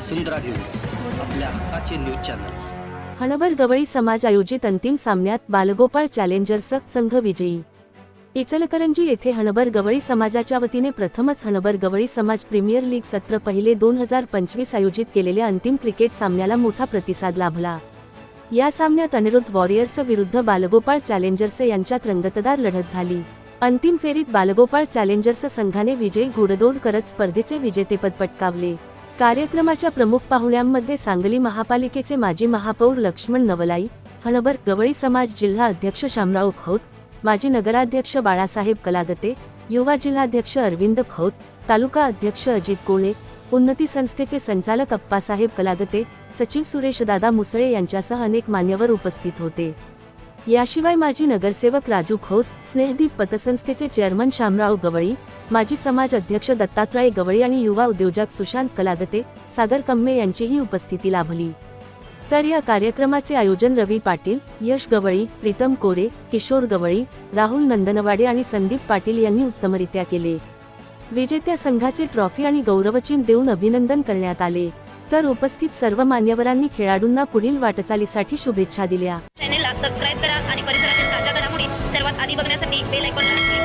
वसुंधरा news आपल्या हक्काचे news channel. हणबर गवळी समाज आयोजित अंतिम सामन्यात बालगोपाळ चॅलेंजर्स संघ विजयी. इचलकरंजी येथे हणबर गवळी समाजाच्या वतीने प्रथमच हणबर गवळी समाज प्रीमियर लीग सत्र पहिले दोन हजार पंचवीस आयोजित केलेल्या अंतिम क्रिकेट सामन्याला मोठा प्रतिसाद लाभला. या सामन्यात अनिरुद्ध वॉरियर्स विरुद्ध बालगोपाळ चॅलेंजर्स यांच्यात रंगतदार लढत झाली. अंतिम फेरीत बालगोपाळ चॅलेंजर्स संघाने विजयी घोडदौड करत स्पर्धेचे विजेतेपद पटकावले. कार्यक्रमाच्या प्रमुख पाहुण्यांमध्ये सांगली महापालिकेचे माजी महापौर लक्ष्मण नवलाई हणबर गवळी समाज जिल्हा अध्यक्ष शामराव खौत माजी नगराध्यक्ष बाळासाहेब कलागते युवा जिल्हाध्यक्ष अरविंद खौत तालुका अध्यक्ष अजित कोळे उन्नती संस्थेचे संचालक अप्पासाहेब कलागते सचिव सुरेश दादा मुसळे यांच्यासह अनेक मान्यवर उपस्थित होते. याशिवाय माजी नगरसेवक राजू खोत स्नेहदीप पतसंस्थेचे चेअरमन शामराव गवळी माजी समाज अध्यक्ष दत्तात्रय गवळी आणि युवा उद्योजक सुशांत कलागते सागर कम्मे यांचीही उपस्थिती लाभली. तर या कार्यक्रमाचे आयोजन रवी पाटील यश गवळी प्रीतम कोरे किशोर गवळी राहुल नंदनवाडे आणि संदीप पाटील यांनी उत्तमरित्या केले. विजेत्या संघाचे ट्रॉफी आणि गौरवचिन्ह देऊन अभिनंदन करण्यात आले. तर उपस्थित सर्व मान्यवरांनी खेळाडूंना पुढील वाटचालीसाठी शुभेच्छा दिल्या. di ba na sa page bell icon natin?